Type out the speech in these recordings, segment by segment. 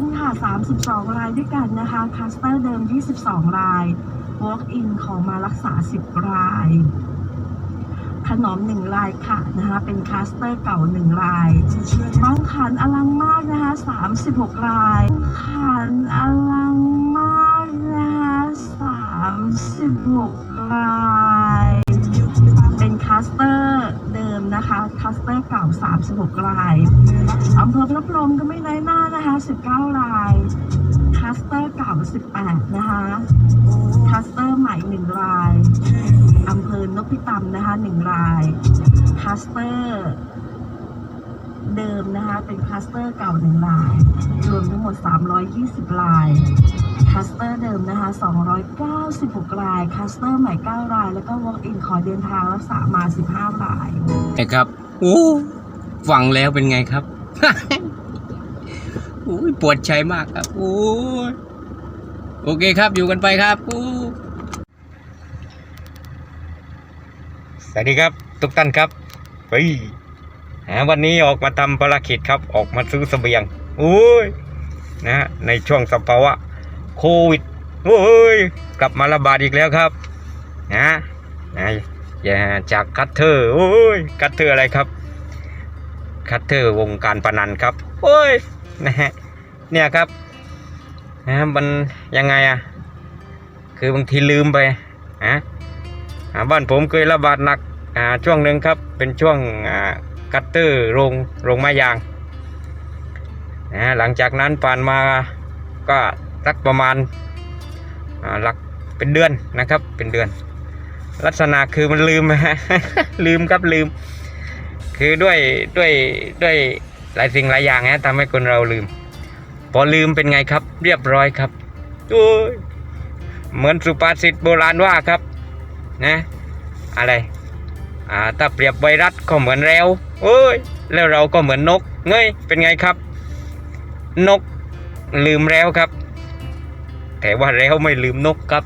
นค่ะ 32 รายด้วยกันนะคะ คลัสเตอร์เดิม 22 ราย walk in ของมารักษา 10 ราย ขนม1รายค่ะนะคะ เป็นคลัสเตอร์เก่า1รายบางขันอลังมากนะคะ 36 รายบางขันอลังมากนะคะ 36 ราย สเตอร์เก่า 36 รายอำเภอพระพรหมก็ไม่น้อยหน้านะคะ 19 รายคัสเตอร์เก่า 18 นะคะคัสเตอร์ใหม่ 1 รายอำเภอนพิตำนะคะ 1 รายคัสเตอร์เดิมนะคะ เป็นคัสเตอร์เก่า 1 ราย รวมทั้งหมด 320 รายคัสเตอร์เดิมนะคะ 296 รายคัสเตอร์ใหม่ 9 ราย แล้วก็ walk in ขอเดินทางรักษามา 15 รายนะครับ โอ้ฟังแล้วเป็นไงครับโอ้ยปวดใจมากครับโอ้ยโอเคครับอยู่กันไปครับโอ้สวัสดีครับ ทุกท่านครับเฮ้ยวันนี้ออกมาทำภารกิจครับ ออกมาซื้อเสบียงโอ้ยนะฮะในช่วงสภาวะโควิดโอ้ยกลับมาระบาดอีกแล้วครับนะนะอย่าจากคัตเตอร์โอ้ยคัตเตอร์อะไรครับ คัตเตอร์วงการพนันครับโอ้ยนะฮะเนี่ยครับนะมันยังไงอะคือบางทีลืมไปฮะอ่าบ้านผมเคยระบาดหนักช่วงหนึ่งครับเป็นช่วงคัตเตอร์โรงโรงไม้ยางนะหลังจากนั้นผ่านมาก็สักประมาณหลักเป็นเดือนนะครับเป็นเดือน ลักษณะคือมันลืมฮะลืมครับลืม คือด้วยด้วยด้วยหลายสิ่งหลายอย่างนะทำให้คนเราลืม พอลืมเป็นไงครับ เรียบร้อยครับโอ้ยเหมือนสุภาษิตโบราณว่าครับนะอะไรอ่าถ้าเปรียบไวรัสก็เหมือนแล้วโอ้ยแล้วเราก็เหมือนนกเงยเป็นไงครับ นกลืมแล้วครับ แต่ว่าแล้วไม่ลืมนกครับ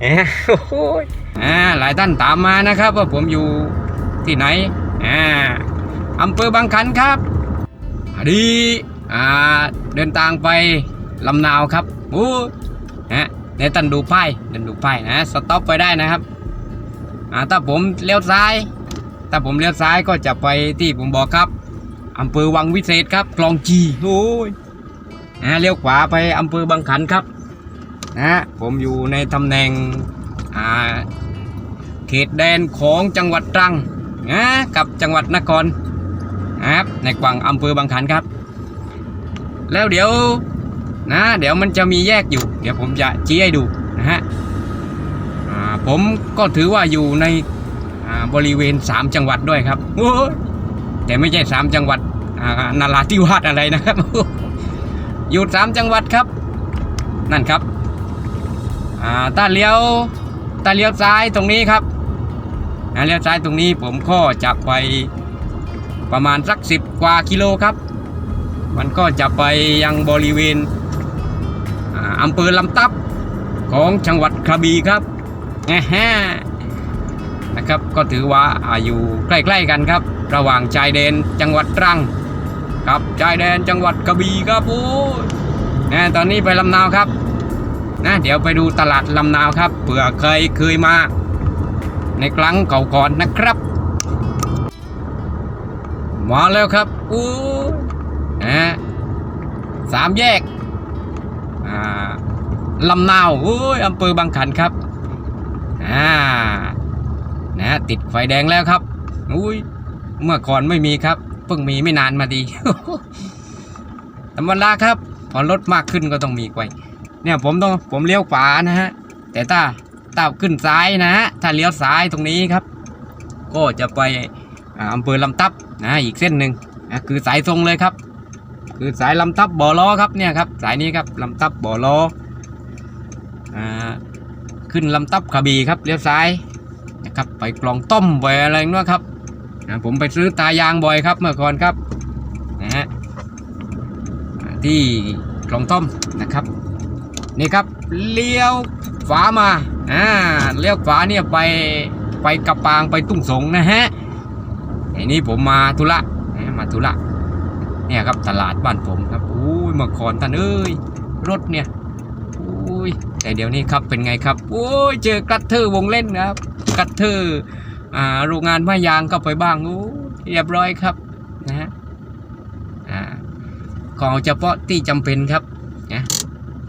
เอ้โอ้โหอ่าหลายท่านถามมานะครับ ว่าผมอยู่ที่ไหน อ่าอำเภอบางขันครับดีอ่าเดินทางไปลำนาวครับโอ้ฮะในตันดูป้ายเดินดูป้ายนะสต็อปไปได้นะครับอ่าถ้าผมเลี้ยวซ้าย ถ้าผมเลี้ยวซ้ายก็จะไปที่ผมบอกครับอำเภอวังวิเศษครับคลองจีโอ้ยนะเลี้ยวขวาไปอำเภอบางขันครับนะฮะผมอยู่ในตำแหน่งอ่าเขตแดนของจังหวัดตรัง นะกับจังหวัดนครนะครับในกวางอำเภอบางขันครับ แล้วเดี๋ยวนะ เดี๋ยวมันจะมีแยกอยู่ เดี๋ยวผมจะชี้ให้ดูนะฮะผมก็ถือว่าอยู่ในบริเวณ 3 จังหวัดด้วยครับโอ้แต่ไม่ใช่ 3 จังหวัดนาราธิวาสอะไรนะครับ อยู่ 3 จังหวัดครับ นั่นครับอ่าถ้าเลี้ยวถ้าเลี้ยวซ้ายตรงนี้ครับ เลี้ยวซ้ายตรงนี้ผมก็จะไปประมาณสักสิบกว่ากิโลครับ มันก็จะไปยังบริเวณอำเภอลำตับของจังหวัดกระบี่ครับแฮนะครับก็ถือว่าอายู่ใกล้ๆกันครับ ระหว่างชายแดนจังหวัดตรังกับชายแดนจังหวัดกระบี่ครับโอ้ยนะตอนนี้ไปลำนาวครับนะเดี๋ยวไปดูตลาดลำนาวครับเผื่อเคยเคยมา ในครั้งเก่าก่อนนะครับ มาแล้วครับอู้นะสามแยกอ่าลำนาวโอ้ยอำเภอบางขันครับอ่านะติดไฟแดงแล้วครับอุ้ยเมื่อก่อนไม่มีครับ เพิ่งมีไม่นานมาดีตรรมดาครับ พอรถมากขึ้นก็ต้องมีไว้เนี่ยผมต้องผมเลี้ยวขวานะฮะ แต่ถ้า ถ้าขึ้นซ้ายนะฮะถ้าเลี้ยวซ้ายตรงนี้ครับ ก็จะไปอ่าอำเภอลำทับนะอีกเส้นหนึ่งนะคือสายตรงเลยครับ คือสายลำทับบ่อล้อครับเนี่ยครับสายนี้ครับลำทับบ่อล้ออ่าขึ้นลำทับขบีครับเลี้ยวซ้ายนะครับไปกลองต้มไปอะไรนู้นครับนะผมไปซื้อตายางบ่อยครับเมื่อก่อนครับนะฮะที่กลองต้มนะครับ นี่ครับเลี้ยวขวามาอ่าเลี้ยวขวาเนี่ยไปไปกระปางไปตุ้งสงนะฮะไอ้นี่ผมมาธุระนะมาธุระเนี่ยครับตลาดบ้านผมครับอุ้ยเมื่อก่อนท่านเอ้ยรถเนี่ยอุ้ยแต่เดี๋ยวนี้ครับเป็นไงครับโอ้ยเจอกระเทอร์วงเล่นครับกระเทอร์อ่าโรงงานไม้ยางก็ไปบ้างโอ้ยเรียบร้อยครับนะฮะอ่าของเฉพาะที่จำเป็นครับ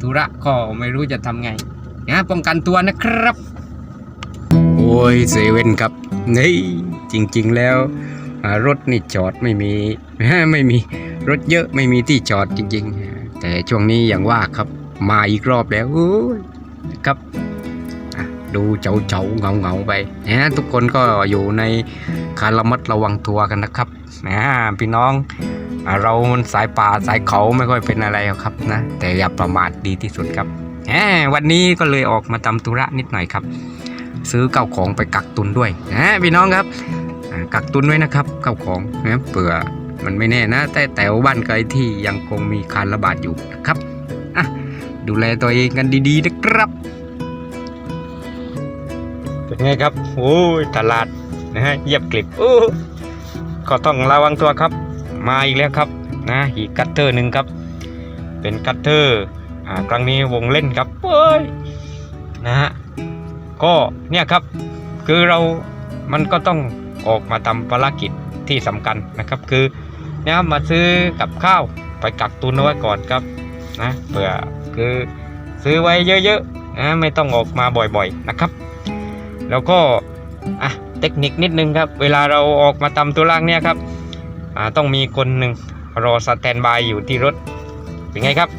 ธุระก็ไม่รู้จะทำไงนะป้องกันตัวนะครับ โอ้ยเซเว่นครับนี่จริงๆแล้วรถนี่จอดไม่มีไม่มีรถเยอะไม่มีที่จอดจริง ๆ แต่ช่วงนี้อย่างว่าครับมาอีกรอบแล้วครับดูเฉาเฉาเงาเงาๆไปนะทุกคนก็อยู่ในการระมัดระวังตัวกันนะครับนะพี่น้อง เรามันสายป่าสายเขาไม่ค่อยเป็นอะไรครับนะ แต่อย่าประมาทดีที่สุดครับแหมวันนี้ก็เลยออกมาทำธุระนิดหน่อยครับ ซื้อเก้าของไปกักตุนด้วยนะพี่น้องครับกักตุนไว้นะครับเก้าของนะเผื่อมันไม่แน่นะ แต่แต่ว่าบ้านไกลที่ยังคงมีการระบาดอยู่นะครับอะดูแลตัวเองกันดีๆนะครับเป็นไงครับโอ้ยตลาดนะฮะเยียบกลิบโอ้ก็ต้องระวังตัวครับ มาอีกแล้วครับนะอีกกัตเตอร์หนึ่งครับ เป็นกัตเตอร์อ่าครั้งนี้วงเล่นครับเฮ้ยนะฮะก็เนี่ยครับคือเรามันก็ต้องออกมาทำภารกิจที่สำคัญนะครับ คือเนี่ยมาซื้อกับข้าวไปกักตุนเอาไว้ก่อนครับนะเผื่อคือซื้อไว้เยอะๆนะไม่ต้องออกมาบ่อยๆนะครับ แล้วก็อะเทคนิคนิดนึงครับ เวลาเราออกมาทำตัวล่างเนี่ยครับ ต้องมีคนหนึ่งรอสแตนบายอยู่ที่รถ เป็นไงครับ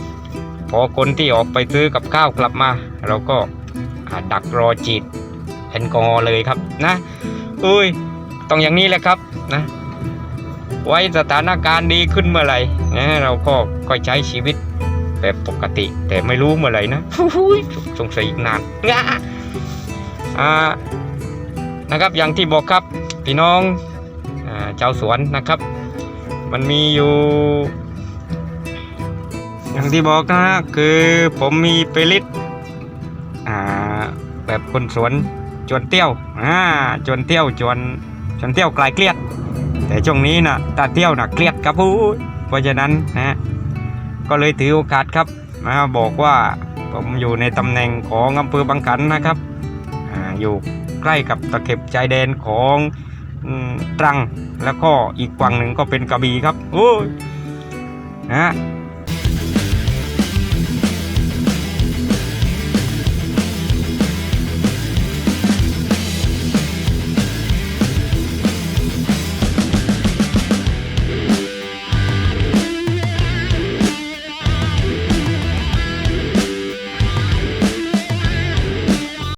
พอคนที่ออกไปซื้อกับข้าวกลับมา เราก็อ่าดักรอจีดแอลกอฮอล์เลยครับนะอุ้ยต้องอย่างนี้แหละครับนะไว้สถานการณ์ดีขึ้นเมื่อไหร่นะเราก็ค่อยใช้ชีวิตแบบปกติ แต่ไม่รู้เมื่อไหร่นะอุ้ยสงสัยอีกนานงะอ่านะครับอย่างที่บอกครับพี่น้องอ่าชาวสวนนะครับ มันมีอยู่ อย่างที่บอกนะคือผมมีเปลิตอ่า แบบคนสวนจวนเตี้ยวอ่าจวนเตี้ยวจวนจวนเตี้ยวคลายเครียด แต่ช่วงนี้นะตาเตี้ยวนะเครียดครับพูดเพราะฉะนั้นนะก็เลยถือโอกาสครับมาบอกว่าผมอยู่ในตำแหน่งของอำเภอบางขันนะครับออยู่ใกล้กับตะเข็บชายแดนของ ตรัง แล้วก็อีกฝั่งหนึ่งก็เป็นกระบี่ครับ โอ้ยนะฮะ